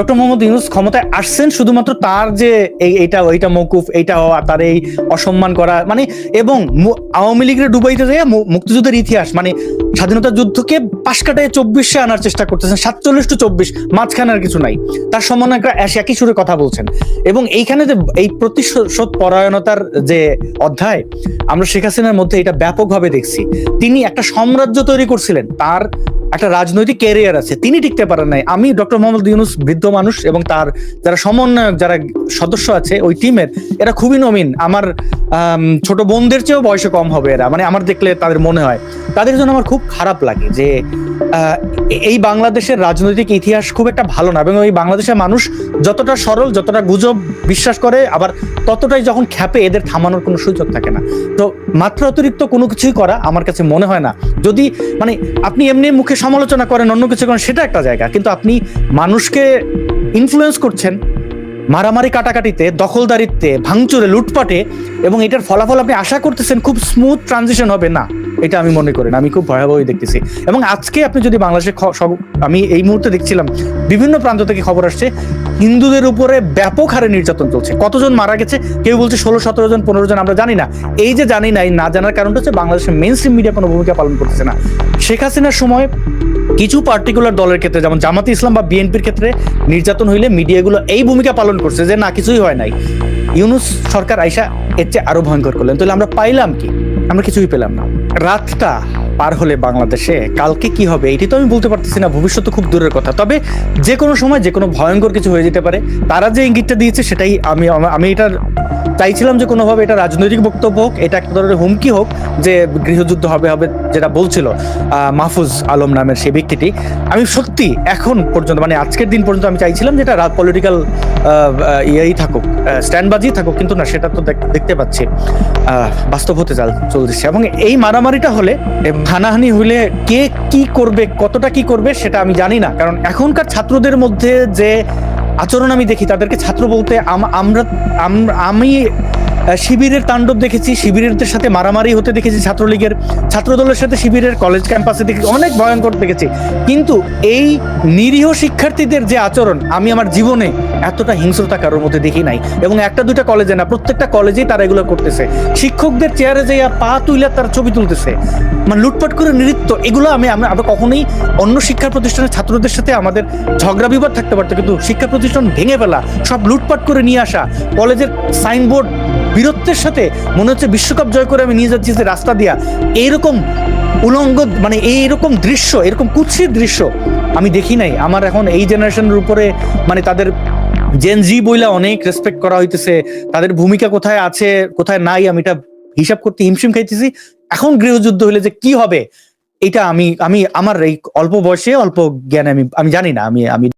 Doctor Mohammad Yunus ক্ষমতায় আসছেন শুধুমাত্র তার যে এই এইটা ওইটা মৌকুফ এইটা হওয়া তার এই অসম্মান করা মানে এবং আওয়ামী লীগের ডুবাইতে যায় মুক্তিযুদ্ধের ইতিহাস মানে স্বাধীনতা যুদ্ধকে পাশ কাটায় চব্বিশে আনার চেষ্টা করতেছেন, সাতচল্লিশ টু চব্বিশ, মাঝখানে আর কিছু নাই। তার একটা একই সুরে কথা বলছেন। এবং এইখানে যে এই প্রতিশোধ পরায়ণতার যে অধ্যায়, আমরা শেখ হাসিনার মধ্যে এটা ব্যাপকভাবে দেখছি। তিনি একটা সাম্রাজ্য তৈরি করছিলেন, তার একটা রাজনৈতিক ক্যারিয়ার আছে তিনি টিকতে পারেন নাই। আমি ডক্টর মোহাম্মদ ইউনুস বৃদ্ধ মানুষ এবং তার যারা সমন্বয়ক যারা সদস্য আছে ওই টিমের এরা খুবই নবীন। আমার আম, ছোট বোনদের চেয়েও বয়সে কম হবে এরা। মানে আমার দেখলে তাদের মনে হয়। তাদের জন্য আমার খুব খারাপ লাগে যে এই বাংলাদেশের রাজনৈতিক ইতিহাস খুব একটা ভালো না এবং এই বাংলাদেশের মানুষ যতটা সরল যতটা গুজব বিশ্বাস করে আবার ততটাই যখন খ্যাপে এদের থামানোর কোনো সুযোগ থাকে না। তো মাত্রা অতিরিক্ত কোনো কিছুই করা আমার কাছে মনে হয় না। যদি মানে আপনি এমনি মুখে সমালোচনা করেন, অন্য কিছু করেন, সেটা একটা জায়গা। কিন্তু আপনি মানুষকে ইনফ্লুয়েন্স করছেন মারামারি কাটাকাটিতে দখলদারিত্বে ভাঙচুরে, লুটপাটে, এবং এটার ফলাফল আপনি আশা করতেছেন খুব স্মুথ ট্রানজিশন হবে, না। এটা আমি মনে করেন আমি খুব ভয়াবহই দেখতেছি। এবং আজকে আপনি যদি বাংলাদেশে আমি এই মুহূর্তে দেখছিলাম, বিভিন্ন প্রান্ত থেকে খবর আসছে, হিন্দুদের উপরে ব্যাপক হারে নির্যাতন চলছে। কতজন মারা গেছে? কেউ বলছে ষোলো, সতেরো জন, পনেরো জন, আমরা জানি না। এই যে জানি না এই না জানার কারণটা হচ্ছে বাংলাদেশের মেন স্ট্রিম মিডিয়া কোনো ভূমিকা পালন করছে না। শেখ হাসিনার সময় কিছু পার্টিকুলার দলের ক্ষেত্রে, যেমন জামাতে ইসলাম বা বিএনপির ক্ষেত্রে নির্যাতন হইলে মিডিয়াগুলো এই ভূমিকা পালন করছে যে না, কিছুই হয় নাই। ইউনুস সরকার আইসা এর চেয়ে আরও ভয়ঙ্কর করলেন। তাহলে আমরা পাইলাম কি? আমরা কিছুই পেলাম না। রাতটা পার হলে বাংলাদেশে, কালকে কি হবে এটি তো আমি বলতে পারতেছি না, ভবিষ্যৎ খুব দূরের কথা। তবে যে কোনো সময়, যে কোনো ভয়ঙ্কর কিছু হয়ে যেতে পারে। তারা যে ইঙ্গিতটা দিয়েছে, সেটাই আমি আমি এটা চাইছিলাম যে কোনোভাবে এটা রাজনৈতিক বক্তব্য হোক, এটা একটা ধরনের হুমকি হোক যে গৃহযুদ্ধ হবে হবে যেটা বলছিল মাহফুজ আলম নামের সেই ব্যক্তিটি। আমি সত্যি এখন পর্যন্ত মানে আজকের দিন পর্যন্ত আমি চাইছিলাম যে এটা পলিটিক্যাল ইয়েই থাকুক স্ট্যান্ডবাজি থাকুক, কিন্তু না, সেটা তো দেখ- দেখতে পাচ্ছি। বাস্তব হতে চাল চলছে। এবং এই মারামারিটা হলে হানাহানি হইলে কে কি করবে, কতটা কি করবে সেটা আমি জানি না। কারণ এখনকার ছাত্রদের মধ্যে যে আচরণ আমি দেখি, তাদেরকে ছাত্র বলতে আম- আমরা আমি শিবিরের তাণ্ডব দেখেছি শিবিরের সাথে মারামারি হতে দেখেছি, ছাত্রলীগের, ছাত্রদলের সাথে শিবিরের কলেজ ক্যাম্পাসে দেখেছি, অনেক ভয়ঙ্কর দেখেছি। কিন্তু এই নিরীহ শিক্ষার্থীদের যে আচরণ, আমি আমার জীবনে এতটা হিংস্রতা কারোর মধ্যে দেখি নাই। এবং একটা দুইটা কলেজে না, প্রত্যেকটা কলেজেই তারা এগুলো করতেছে। শিক্ষকদের চেয়ারে যাইয়া পা তুইলা তারা ছবি তুলতেছে। মানে লুটপাট করে নৃত্য, এগুলো আমি আমি, আমরা কখনোই অন্য শিক্ষা প্রতিষ্ঠানের ছাত্রদের সাথে আমাদের ঝগড়া বিবাদ থাকতে পারতো, কিন্তু শিক্ষা প্রতিষ্ঠান ভেঙে ফেলা, সব লুটপাট করে নিয়ে আসা কলেজের সাইনবোর্ড বীরত্বের সাথে মনে হচ্ছে বিশ্বকাপ জয় করে আমি নিয়ে যাচ্ছি যে রাস্তা দিয়া। এইরকম উলঙ্গ মানে এইরকম দৃশ্য, এরকম কুৎসিত দৃশ্য আমি দেখি নাই। আমার এখন এই জেনারেশনের উপরে মানে তাদের জেনজি বইলা অনেক রেসপেক্ট করা হইতেছে, তাদের ভূমিকা কোথায় আছে, কোথায় নাই, আমি এটা হিসাব করতে হিমশিম খাইতেছি। এখন গৃহযুদ্ধ হলে যে কি হবে, এটা আমি আমি, আমার এই অল্প বয়সে অল্প জ্ঞানে আমি আমি জানি না, আমি আমি